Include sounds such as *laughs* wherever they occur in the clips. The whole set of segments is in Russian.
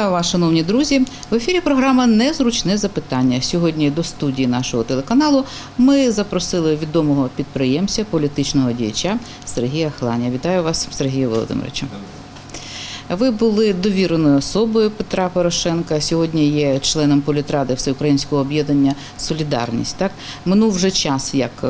Вітаю вас, шановні друзі. В ефірі програма Незручне запитання. Сьогодні до студії нашого телеканалу ми запросили відомого підприємця, політичного діяча Сергія Хланя. Вітаю вас, Сергію Володимировичу. Ви були довіреною особою Петра Порошенка. Сьогодні є членом політради Всеукраїнського об'єднання Солідарність. Так минув вже час, як е,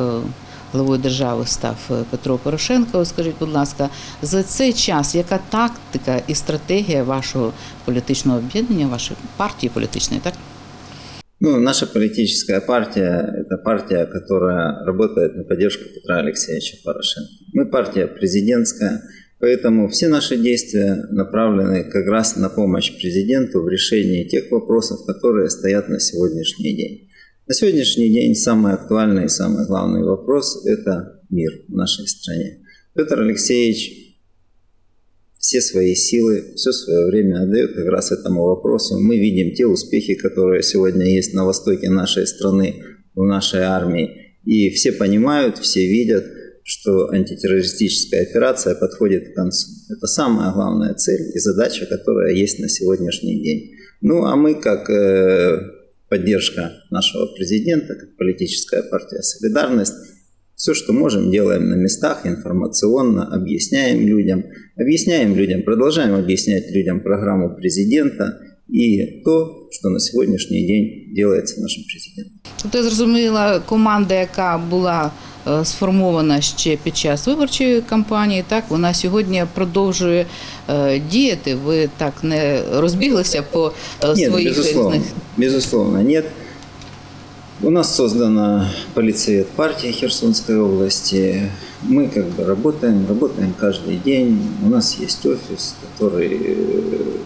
главою держави став е, Петро Порошенко. Ось Скажіть, будь ласка, за цей час яка тактика і стратегія вашого політичного об'єднання, вашої партії політичної, так? Ну, наша политическая партия – это партия, которая работает на поддержку Петра Алексеевича Порошенко. Мы партия президентская, поэтому все наши действия направлены как раз на помощь президенту в решении тех вопросов, которые стоят на сегодняшний день. На сегодняшний день самый актуальный и самый главный вопрос – это мир в нашей стране. Петр Алексеевич все свои силы, все свое время отдает как раз этому вопросу. Мы видим те успехи, которые сегодня есть на востоке нашей страны, в нашей армии. И все понимают, все видят, что антитеррористическая операция подходит к концу. Это самая главная цель и задача, которая есть на сегодняшний день. Ну а мы, как э, поддержка нашего президента, как политическая партия «Солидарность», все, что можем, делаем на местах, информационно, объясняем людям. Объясняем людям, продолжаем объяснять людям программу президента и то, что на сегодняшний день делается нашим президентом. Тобто я зрозуміла команда, яка була сформована ще під час виборчої кампанії, так вона сьогодні продовжує е, діяти. Ви так не розбіглися по е, Нет, своїх безусловно, різних безусловно, нет. У нас создана полицейт партии Херсонской области. Мы как бы работаем, работаем каждый день. У нас есть офис, который э,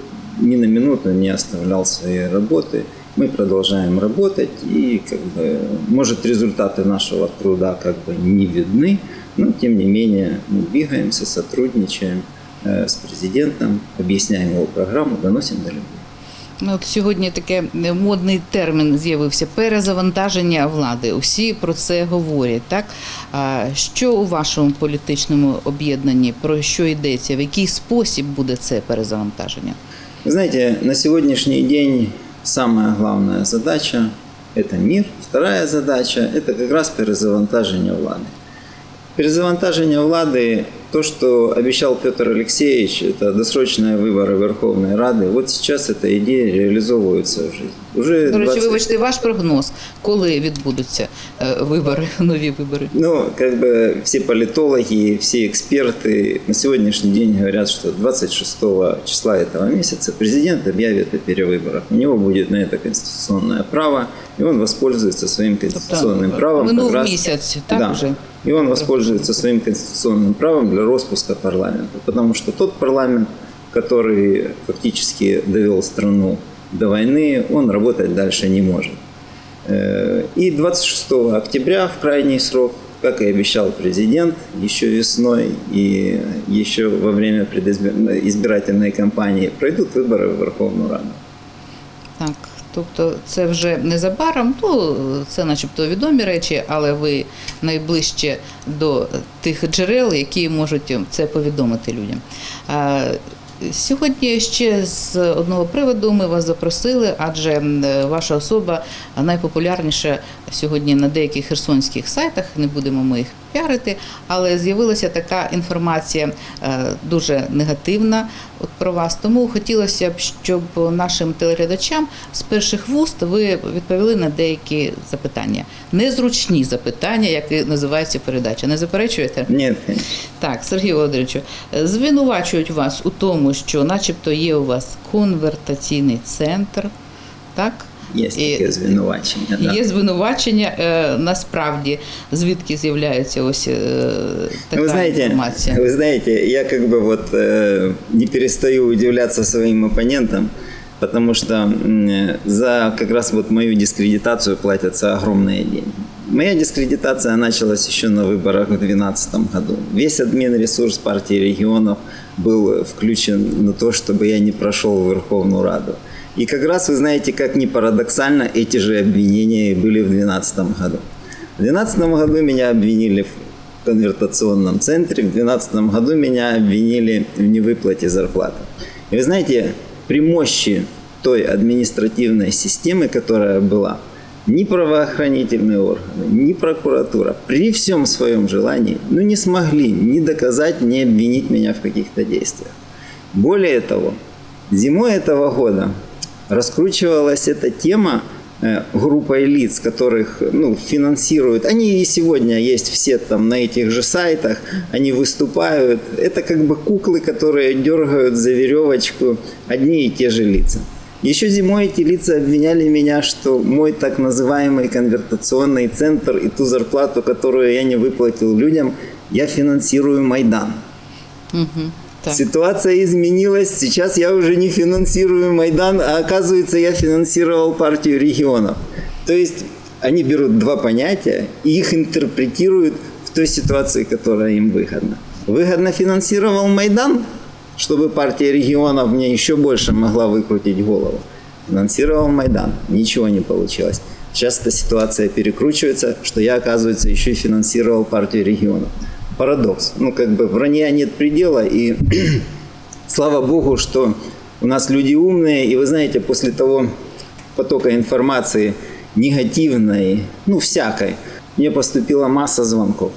ни на минуту не оставлял своей работы. Мы продолжаем работать и как бы, может результаты нашего труда как бы не видны, но тем не менее мы двигаемся, сотрудничаем э, с президентом, объясняем его программу, доносим до людей. Ну, От сьогодні таке модний термін з'явився перезавантаження влади. Усі про це говорять. Так а що у вашому політичному об'єднанні про що йдеться? В який спосіб буде це перезавантаження? Вы знаете, на сегодняшний день самая главная задача – это мир. Вторая задача – это как раз перезавантажение влады. Перезавантажение влады, то, что обещал Петр Алексеевич, это досрочные выборы Верховной Рады. Вот сейчас эта идея реализовывается в жизни. Уже До речі, 20 вибачте, ваш прогноз, коли відбудуться е, вибори, *laughs* нові вибори? Ну, как бы все политологи, все эксперты на сегодняшний день говорят, что 26 числа этого месяца президент объявит о перевыборах. У него будет на это конституционное право, и он воспользуется своим конституционным правом. минув как раз- місяць, так да. вже? И он воспользуется своим конституционным правом для распуска парламента. Потому что тот парламент, который фактически довел страну до войны, он работать дальше не может. Э, И 26 октября в крайний срок, как и обещал президент, еще весной и еще во время предизбир- избирательной кампании пройдут выборы в Верховную Раду. Так, тобто це вже незабаром, ну це начебто відомі речі, але ви найближче до тих джерел, які можуть це повідомити людям. А, Сьогодні ще з одного приводу ми вас запросили, адже м, ваша особа найпопулярніша сьогодні на деяких херсонських сайтах. Не будемо ми їх піарити, але з'явилася така інформація е, дуже негативна от про вас. Тому хотілося б, щоб нашим телеглядачам з перших вуст ви відповіли на деякі запитання. Незручні запитання, як і називається передача. Не заперечуєте? Конечно. Так, Сергій Володимировичу, е, звинувачують вас у тому, що, начебто, є у вас конвертаційний центр, так? есть И- такие звинувачения. да. Є звинувачення е, насправді, звідки з'являється ось е, така вы знаете, інформація. вы знаете, я как бы вот э, не перестаю удивляться своим оппонентам, потому что м, за как раз вот мою дискредитацию платятся огромные деньги. Моя дискредитация началась еще на выборах в 2012 году. Весь админ-ресурс партии регионов был включен на то, чтобы я не прошел в Верховную Раду. И как раз вы знаете, как ни парадоксально, эти же обвинения были в 2012 году. В 2012 году меня обвинили в конвертационном центре, в 2012 году меня обвинили в невыплате зарплаты. И вы знаете, при мощи той административной системы, которая была, ни правоохранительные органы, ни прокуратура при всем своем желании ну, не смогли ни доказать, ни обвинить меня в каких-то действиях. Более того, зимой этого года раскручивалась эта тема э, группой лиц, которых ну, финансируют. Они и сегодня есть все там на этих же сайтах, они выступают. Это как бы куклы, которые дергают за веревочку одни и те же лица. Еще зимой эти лица обвиняли меня, что мой так называемый конвертационный центр и ту зарплату, которую я не выплатил людям, я финансирую Майдан. Угу. Так. Ситуация изменилась. Сейчас я уже не финансирую Майдан, а оказывается, я финансировал партию регионов. То есть они берут два понятия и их интерпретируют в той ситуации, которая им выгодна. Выгодно финансировал Майдан, чтобы партия регионов мне еще больше могла выкрутить голову. Финансировал Майдан, ничего не получилось. Сейчас эта ситуация перекручивается, что я, оказывается, еще и финансировал партию регионов. Парадокс. Ну, как бы вранья нет предела, и *clears throat* слава богу, что у нас люди умные, и вы знаете, после того потока информации негативной, ну, всякой, мне поступила масса звонков.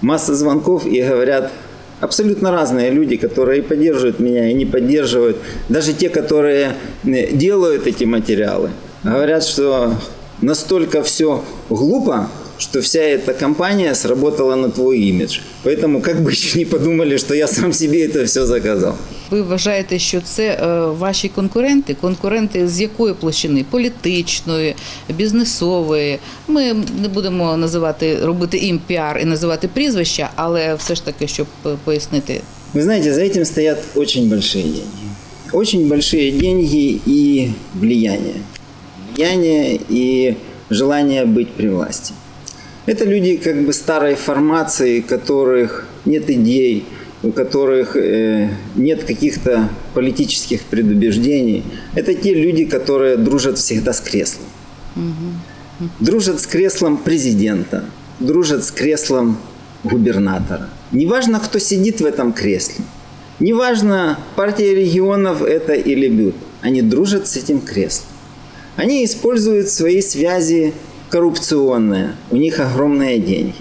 Масса звонков, и говорят, абсолютно разные люди, которые поддерживают меня и не поддерживают. Даже те, которые делают эти материалы, говорят, что настолько все глупо, что вся эта компания сработала на твой имидж. Поэтому как бы *laughs* еще не подумали, что я сам себе это все заказал. Ви вважаєте, що це е, ваші конкуренти? Конкуренти з якої площини? Політичної, бізнесової? Ми не будемо називати робити їм піар і називати прізвища, але все ж таки, щоб е, пояснити. Вы знаете, за этим стоят очень большие деньги. Очень большие деньги и влияние. Влияние и желание быть при власти. Это люди как бы старой формации, у которых нет идей, у которых э, нет каких-то политических предубеждений. Это те люди, которые дружат всегда с креслом. Дружат с креслом президента, дружат с креслом губернатора. Неважно, кто сидит в этом кресле. Неважно, партия регионов это или бют. Они дружат с этим креслом. Они используют свои связи коррупционные. У них огромные деньги.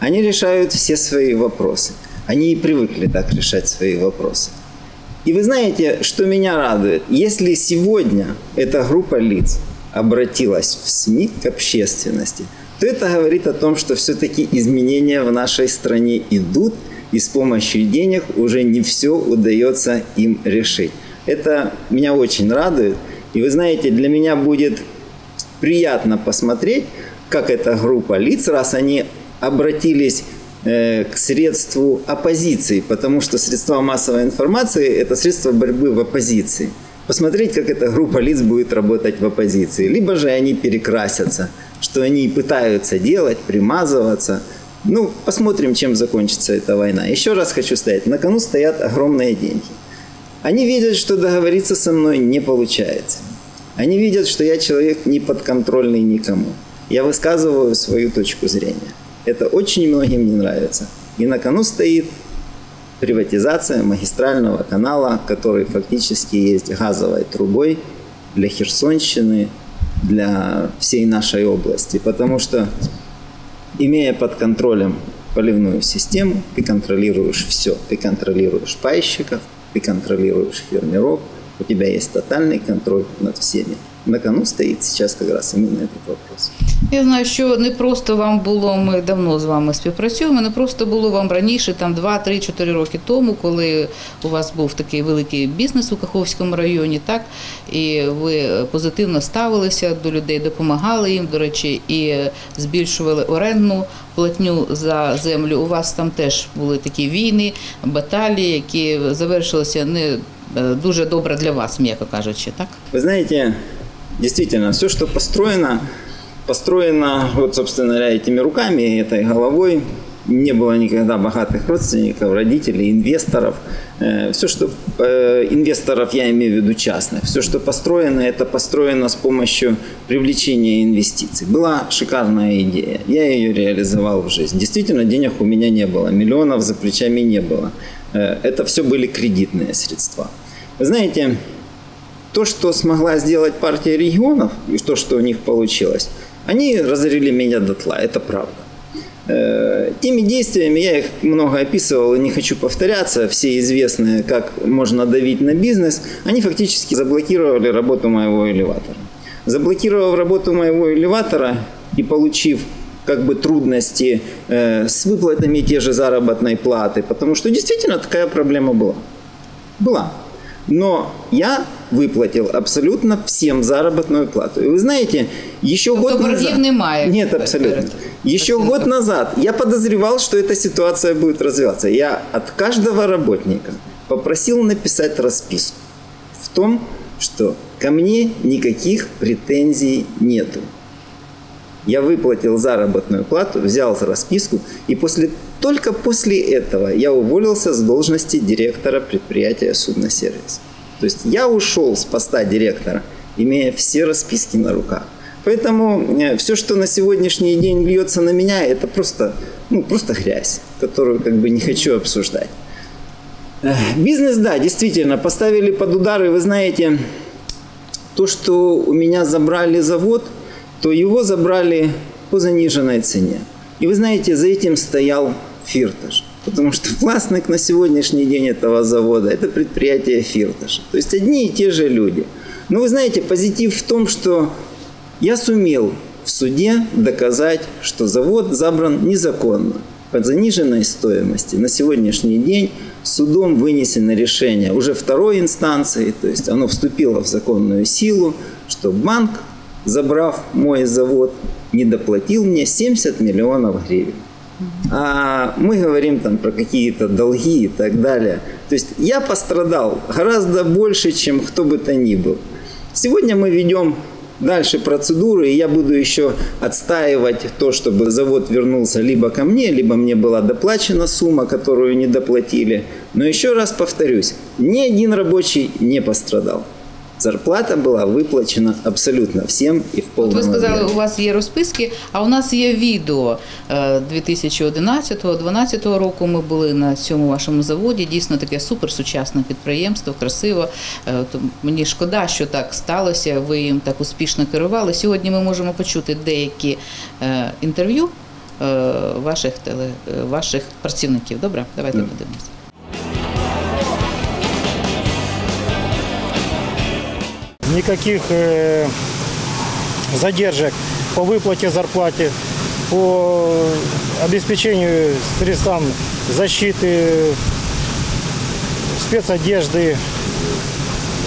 Они решают все свои вопросы. Они и привыкли так решать свои вопросы. И вы знаете, что меня радует? Если сегодня эта группа лиц обратилась в СМИ к общественности, то это говорит о том, что все-таки изменения в нашей стране идут, и с помощью денег уже не все удается им решить. Это меня очень радует. И вы знаете, для меня будет приятно посмотреть, как эта группа лиц, раз они обратились э, к средству оппозиции, потому что средства массовой информации – это средства борьбы в оппозиции. Посмотреть, как эта группа лиц будет работать в оппозиции. Либо же они перекрасятся, что они пытаются делать, примазываться. Ну, посмотрим, чем закончится эта война. Еще раз хочу сказать, на кону стоят огромные деньги. Они видят, что договориться со мной не получается. Они видят, что я человек не подконтрольный никому. Я высказываю свою точку зрения. Это очень многим не нравится. И на кону стоит приватизация магистрального канала, который фактически есть газовой трубой для Херсонщины, для всей нашей области. Потому что, имея под контролем поливную систему, ты контролируешь все. Ты контролируешь пайщиков, ты контролируешь фермеров, у тебя есть тотальный контроль над всеми. На кону стоит сейчас как раз именно этот вопрос. Я знаю, що не просто вам було, ми давно з вами співпрацюємо, не просто було вам раніше, там 2, 3, 4 роки тому, коли у вас був такий великий бізнес у Каховському районі, так, і ви позитивно ставилися до людей, допомагали їм, до речі, і збільшували орендну платню за землю. У вас там теж були такі війни, баталії, які завершилися не дуже добре для вас, м'яко кажучи, так? Вы знаете, действительно, все, что построено, построено, вот, собственно говоря, этими руками, этой головой. Не было никогда богатых родственников, родителей, инвесторов. Все, что э, инвесторов, я имею в виду частных, все, что построено, это построено с помощью привлечения инвестиций. Была шикарная идея, я ее реализовал в жизнь. Действительно, денег у меня не было, миллионов за плечами не было. Э, Это все были кредитные средства. Вы знаете, то, что смогла сделать партия регионов, и то, что у них получилось, они разорили меня дотла, это правда. Э, теми действиями, я их много описывал и не хочу повторяться, все известные, как можно давить на бизнес, они фактически заблокировали работу моего элеватора. Заблокировав работу моего элеватора и получив как бы трудности э, с выплатами те же заработной платы, потому что действительно такая проблема была. Была. Но я выплатил абсолютно всем заработную плату. И вы знаете, еще Тобто год боргів назад... немає Нет, перед абсолютно. Еще працівником. год назад я подозревал, что эта ситуация будет развиваться. Я от каждого работника попросил написать расписку в том, что ко мне никаких претензий нету. Я выплатил заработную плату, взял расписку, и после, только после этого я уволился с должности директора предприятия «Судносервис». То есть я ушел с поста директора, имея все расписки на руках. Поэтому все, что на сегодняшний день льется на меня, это просто, ну, просто грязь, которую как бы не хочу обсуждать. Бизнес, да, действительно, поставили под удар, и вы знаете, то, что у меня забрали завод, то его забрали по заниженной цене. И вы знаете, за этим стоял Фирташ. Потому что властник на сегодняшний день этого завода – это предприятие Фирташа. То есть одни и те же люди. Но вы знаете, позитив в том, что я сумел в суде доказать, что завод забран незаконно по заниженной стоимости. На сегодняшний день судом вынесено решение уже второй инстанции, то есть оно вступило в законную силу, что банк, забрав мой завод, не доплатил мне 70 миллионов гривен. А мы говорим там про какие-то долги и так далее. То есть я пострадал гораздо больше, чем кто бы то ни был. Сегодня мы ведем дальше процедуры, и я буду еще отстаивать то, чтобы завод вернулся либо ко мне, либо мне была доплачена сумма, которую не доплатили. Но еще раз повторюсь, ни один рабочий не пострадал. Зарплата була виплачена абсолютно всім і в От повному ви сказали, у вас є розписки, а у нас є відео е, 2011-2012 року. Ми були на цьому вашому заводі. Дійсно таке суперсучасне підприємство, красиво. То мені шкода, що так сталося. Ви їм так успішно керували. Сьогодні ми можемо почути деякі інтерв'ю е, ваших теле ваших працівників. Добре, давайте подивимося. Никаких э, задержек по выплате зарплате, по обеспечению средствам защиты, спецодежды,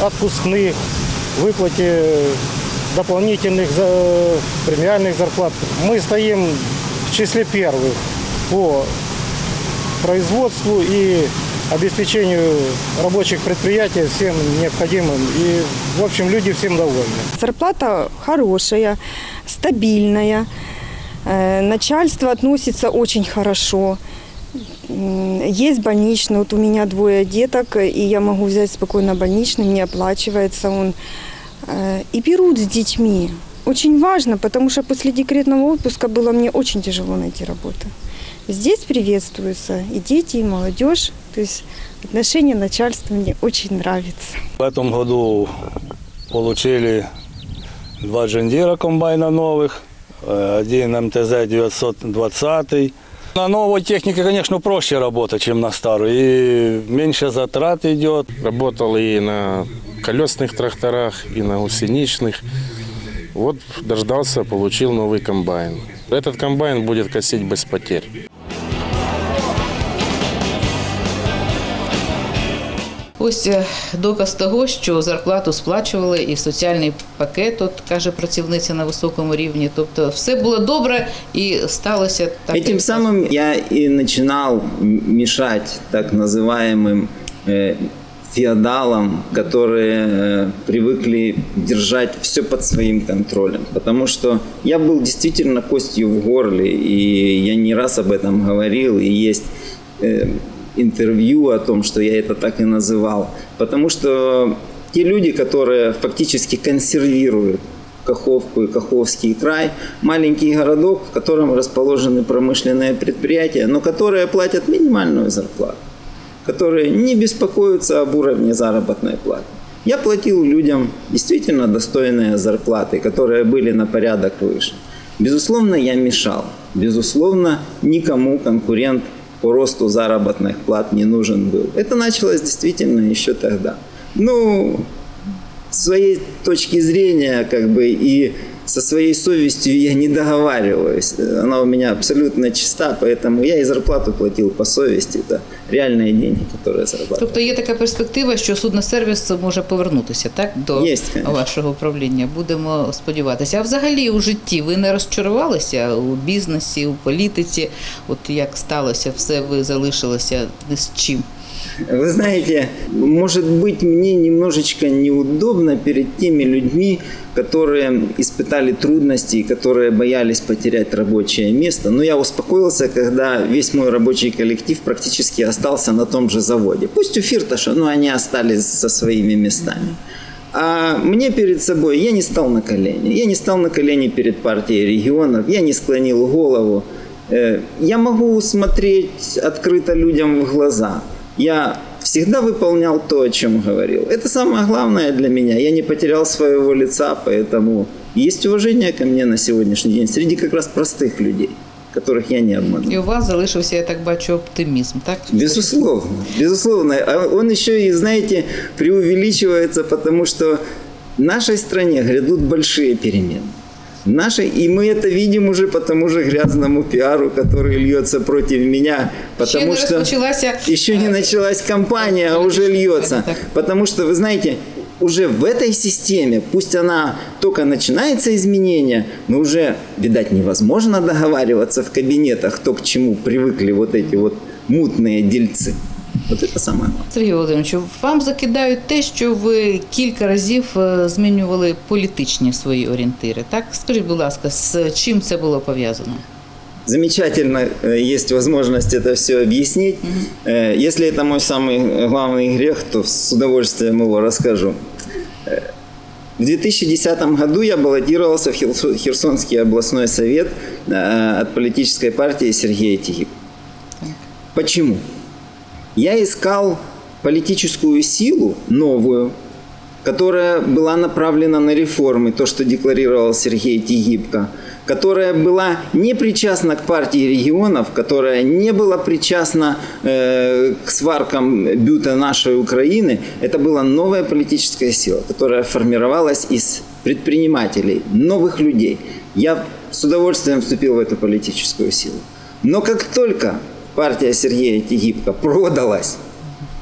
отпускных, выплате дополнительных премиальных зарплат. Мы стоим в числе первых по производству и обеспечению рабочих предприятий всем необходимым. И, в общем, люди всем довольны. Зарплата хорошая, стабильная. Э, Начальство относится очень хорошо. Есть больничный, вот у меня двое деток, и я могу взять спокойно больничный, мне оплачивается он. Э, И берут с детьми. Очень важно, потому что после декретного отпуска было мне очень тяжело найти работу. Здесь приветствуются и дети, и молодежь. То есть отношение начальства мне очень нравится. В этом году получили два джендира комбайна новых, один МТЗ 920. На новой технике, конечно, проще работать, чем на старой. И меньше затрат идет. Работал и на колесных тракторах, и на гусеничных. Вот дождался, получил новый комбайн. Этот комбайн будет косить без потерь. Ось е, доказ того, що зарплату сплачували і соціальний пакет, от каже працівниця на високому рівні. Тобто все було добре і сталося так. Этим як самым я и начинал м- мешать так называемым э, феодалам, которые э, привыкли держать все под своим контролем. Потому что я был действительно костью в горле, и я не раз об этом говорил, и есть э, интервью о том, что я это так и называл. Потому что те люди, которые фактически консервируют Каховку и Каховский край, маленький городок, в котором расположены промышленные предприятия, но которые платят минимальную зарплату, которые не беспокоятся об уровне заработной платы. Я платил людям действительно достойные зарплаты, которые были на порядок выше. Безусловно, я мешал. Безусловно, никому конкурент по росту заработных плат не нужен был. Это началось действительно еще тогда. Ну, с своей точки зрения, как бы, и со своей совестью я не договариваюсь. Она у меня абсолютно чиста, поэтому я и зарплату платил по совести. Это реальные деньги, которые я зарабатывал. Тобто є така перспектива, що судносервіс може повернутися так до Є, конечно. вашого управління. Будемо сподіватися. А взагалі у житті ви не розчарувалися у бізнесі, у політиці? От як сталося, все ви залишилися не з чим? Вы знаете, может быть, мне немножечко неудобно перед теми людьми, которые испытали трудности, которые боялись потерять рабочее место. Но я успокоился, когда весь мой рабочий коллектив практически остался на том же заводе. Пусть у Фирташа, но они остались со своими местами. А мне перед собой, я не стал на колени. Я не стал на колени перед партией регионов, я не склонил голову. Э, Я могу смотреть открыто людям в глаза. Я всегда выполнял то, о чем говорил. Это самое главное для меня. Я не потерял своего лица, поэтому есть уважение ко мне на сегодняшний день среди как раз простых людей, которых я не обманул. І у вас залишився, я так бачу, оптимізм, так? Безусловно, безусловно. А он еще и, знаете, преувеличивается, потому что в нашей стране грядут большие перемены. В Нашей, и мы это видим уже по тому же грязному пиару, который льется против меня, потому не что розпочалася еще не началась кампания, а уже льется. Так. Потому что, вы знаете, уже в этой системе, пусть она только начинается изменения, но уже, видать, невозможно договариваться в кабинетах, то, к чему привыкли вот эти вот мутные дельцы. Вот это самое главное. Сергій Володимирович, вам закидають те, що ви кілька разів е, змінювали політичні свої орієнтири. Так скажіть, будь ласка, з чим це було пов'язано? Замечательно э, есть возможность это все объяснить. Э, Если это мой самый главный грех, то с удовольствием его расскажу. Э, В 2010 году я баллотировался в Херсо- Херсонский областной совет э, от политической партии Сергея Тигип. Почему? Я искал политическую силу новую, которая была направлена на реформы, то, что декларировал Сергей Тигибко, которая была не причастна к партии регионов, которая не была причастна э, к сваркам бюта нашей Украины. Это была новая политическая сила, которая формировалась из предпринимателей, новых людей. Я с удовольствием вступил в эту политическую силу. Но как только партия Сергея Тигибко продалась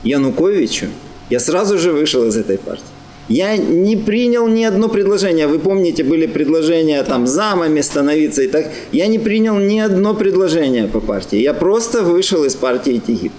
Януковичу, я сразу же вышел из этой партии. Я не принял ни одно предложение. Вы помните, были предложения там замами становиться и так. Я не принял ни одно предложение по партии. Я просто вышел из партии Тигиб.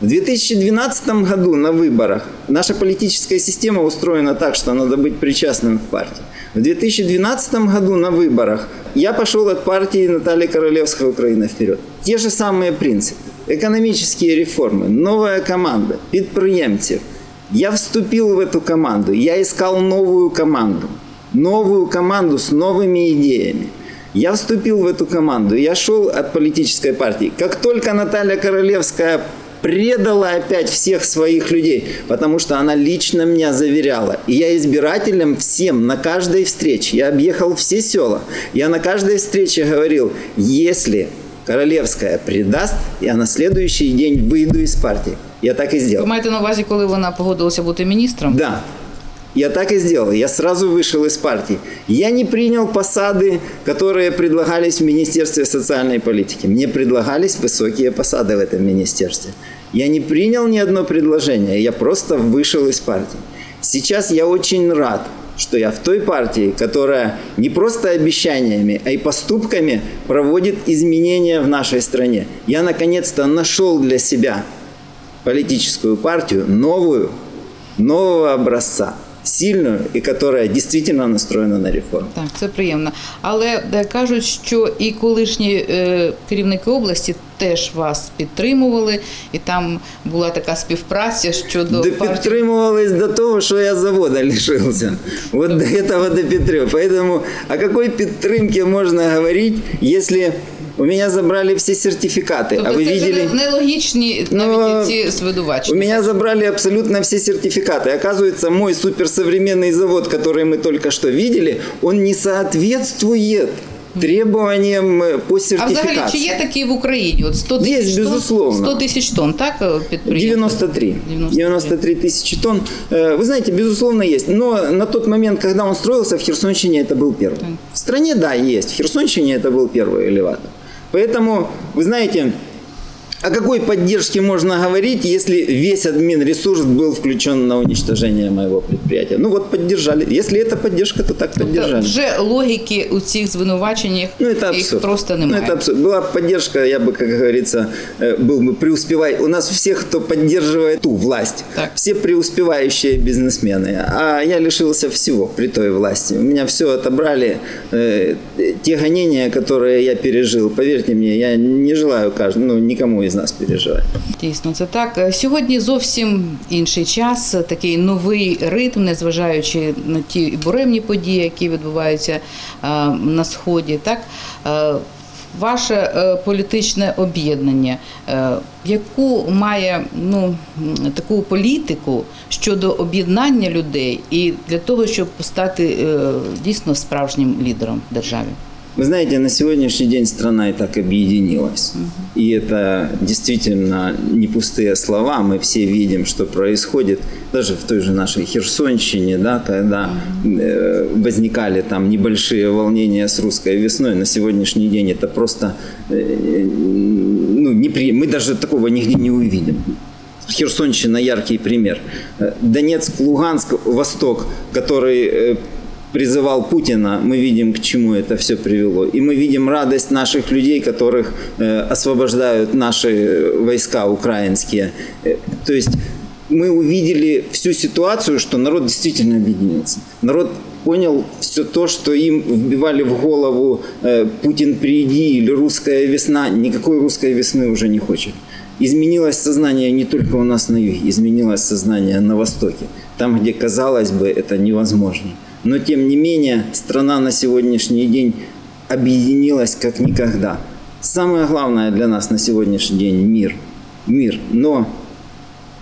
В 2012 году на выборах наша политическая система устроена так, что надо быть причастным к партии. В 2012 году на выборах я пошел от партии Натальи Королевской «Украина вперед». Те же самые принципы. Экономические реформы, новая команда, предприемцев. Я вступил в эту команду, я искал новую команду. Новую команду с новыми идеями. Я вступил в эту команду, я шел от политической партии. Как только Наталья Королевская предала опять всех своих людей, потому что она лично меня заверяла. И я избирателям всем на каждой встрече, я объехал все села, я на каждой встрече говорил, если Королевская предаст, я на следующий день выйду из партии. Я так и Ви сделал. маєте на увазі, коли вона погодилася бути міністром? Да. Я так и сделал. Я сразу вышел из партии. Я не принял посады, которые предлагались в Министерстве социальной политики. Мне предлагались высокие посады в этом министерстве. Я не принял ни одно предложение. Я просто вышел из партии. Сейчас я очень рад, что я в той партии, которая не просто обещаниями, а и поступками проводит изменения в нашей стране. Я наконец-то нашел для себя политическую партию новую, нового образца, сильную и которая действительно настроена на реформу. Так, це приємно. Але е, кажуть, що і колишні е, керівники області теж вас підтримували, і там була така співпраця щодо Да партії. підтримувались до того, що я завода лишился. Вот до этого допетрю. Поэтому о какой підтримке можно говорить, если У меня забрали все сертификаты. Тобто а вы це видели? вже нелогічні Ну, навіть ці У звинувачення. меня забрали абсолютно все сертификаты. Оказывается, мой суперсовременный завод, который мы только что видели, он не соответствует требованиям э, по А взагалі, чи сертификации. є такі в Україні? От 100 Є, тисяч тонн, безусловно. 100 тисяч тонн, так, е, підприємство? 93. 93. 93 тысячи тонн. Э, Вы знаете, безусловно, есть. Но на тот момент, когда он строился, в Херсонщине это был первый. В стране, да, есть. В Херсонщине это был первый элеватор. Поэтому, вы знаете, о какой поддержке можно говорить, если весь админресурс был включен на уничтожение моего предприятия? Ну вот поддержали. Если это поддержка, то так Тобто поддержали. вже логіки у цих звинуваченнях Ну, это їх абсурд. просто Ну, немає. это абсурд. Была поддержка, я бы, как говорится, э, был бы преуспевай. У нас все, кто поддерживает ту власть, Так. все преуспевающие бизнесмены. А я лишился всего при той власти. У меня все отобрали. Э, Те гонения, которые я пережил, поверьте мне, я не желаю каждому, ну, никому из нас переживать. Дійсно, це так. Е, Сьогодні зовсім інший час, такий новий ритм, незважаючи на ті буремні події, які відбуваються е, на сході. Так Е, ваше політичне об'єднання, яку має ну таку політику щодо об'єднання людей і для того, щоб стати дійсно справжнім лідером в державі? Вы знаете, на сегодняшний день страна и так объединилась. И это действительно не пустые слова. Мы все видим, что происходит даже в той же нашей Херсонщине, да, когда э, возникали там небольшие волнения с русской весной. На сегодняшний день это просто э, ну, непри... мы даже такого нигде не увидим. Херсонщина яркий пример. Э, Донецк, Луганск, Восток, который э, призывал Путина, мы видим, к чему это все привело. И мы видим радость наших людей, которых э, освобождают наши войска украинские. Э, то есть мы увидели всю ситуацию, что народ действительно объединился. Народ понял все то, что им вбивали в голову э, «Путин, приди» или «Русская весна». Никакой русской весны уже не хочет. Изменилось сознание не только у нас на юге, изменилось сознание на востоке, там, где, казалось бы, это невозможно. Но, тем не менее, страна на сегодняшний день объединилась как никогда. Самое главное для нас на сегодняшний день – мир. Мир. Но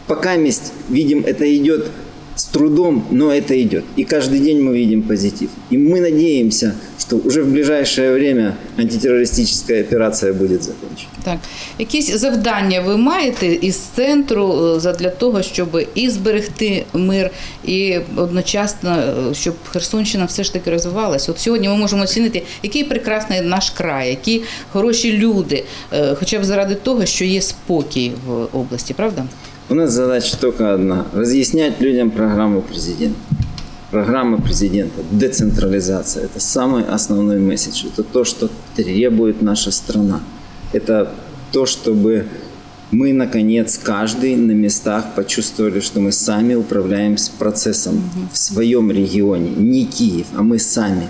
пока месть, видим, это идет с трудом, но это идет. И каждый день мы видим позитив. И мы надеемся, что уже в ближайшее время антитеррористическая операция будет закончена. Так, якісь завдання ви маєте із центру е, задля того, щоб і зберегти мир, і одночасно, е, щоб Херсонщина все ж таки розвивалася. От сьогодні ми можемо оцінити, який прекрасний наш край, які хороші люди, е, хоча б заради того, що є спокій в області, правда? У нас задача только одна – разъяснять людям программу президента. Программа президента – децентрализация. Это самый основной месседж. Это то, что требует наша страна. Это то, чтобы мы, наконец, каждый на местах почувствовали, что мы сами управляем процессом в своем регионе. Не Киев, а мы сами.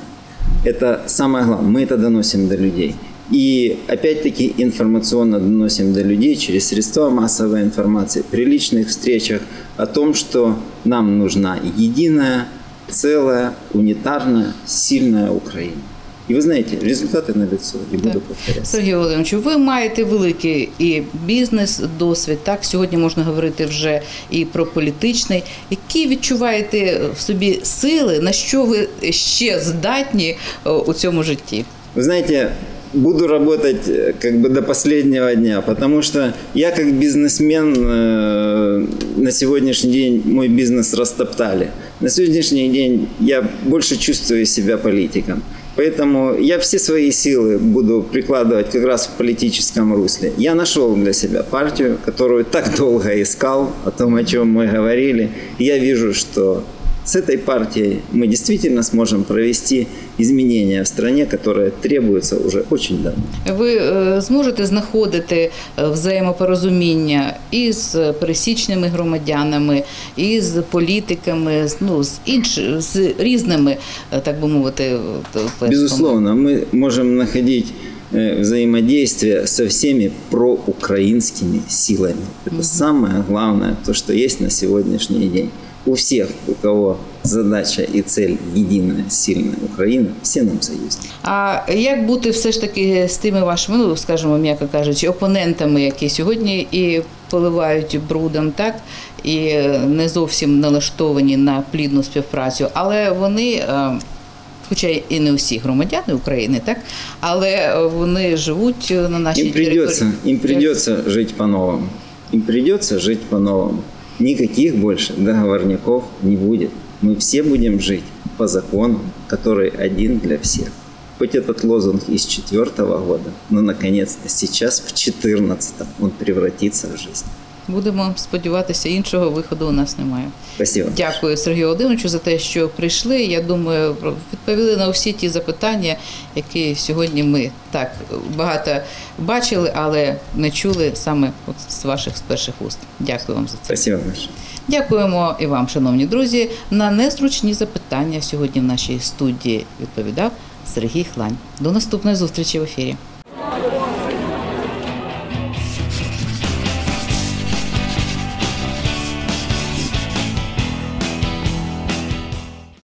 Это самое главное. Мы это доносим до людей. И опять-таки информационно доносим до людей через средства массовой информации при личных встречах о том, что нам нужна единая, целая, унитарная, сильная Украина. И вы знаете, результаты налицо, не буду повторяться. Сергій Володимирович, ви маєте великий і бізнес досвід. Так сьогодні можна говорити вже і про політичний. Які відчуваєте в собі сили, на що ви ще здатні е, у цьому житті? Вы знаете, буду работать э, как бы до последнего дня, потому что я как бизнесмен э, на сегодняшний день мой бизнес растоптали. На сегодняшний день я больше чувствую себя политиком. Поэтому я все свои силы буду прикладывать как раз в политическом русле. Я нашел для себя партию, которую так долго искал, о том, о чем мы говорили. Я вижу, что с этой партией мы действительно сможем провести изменения в стране, которые требуются уже очень давно. Ви е, зможете знаходити е, взаємопорозуміння із пересічними громадянами, і з політиками, з- ну з іншими з різними, е, так би мовити, от, верствами? Безусловно, мы можем находить э, взаимодействие со всеми проукраинскими силами. Это самое главное, то, что есть на сегодняшний день. у всех, у кого задача и цель единая, сильная Украина, все нам союзники. А як бути все ж таки з тими вашими, ну скажімо, м'яко кажучи, опонентами, які сьогодні і поливають брудом, так і не зовсім налаштовані на плідну співпрацю, але вони. Хоча і не усі громадяни України, так але вони живуть на нашій Им придется, території. им придется жить по-новому. Им придется жить по-новому. Никаких больше договорников не будет. Мы все будем жить по закону, который один для всех. Хоть этот лозунг из четвертого года, но наконец-то сейчас, в четырнадцатом, он превратится в жизнь. Будемо сподіватися, іншого виходу у нас немає. Спасибо. Дякую Сергію Володимировичу за те, що прийшли. Я думаю, відповіли на всі ті запитання, які сьогодні ми так багато бачили, але не чули саме от з ваших з перших уст. Дякую вам за це. Спасибо. Дякуємо і вам, шановні друзі. На незручні запитання сьогодні в нашій студії відповідав Сергій Хлань. До наступної зустрічі в ефірі.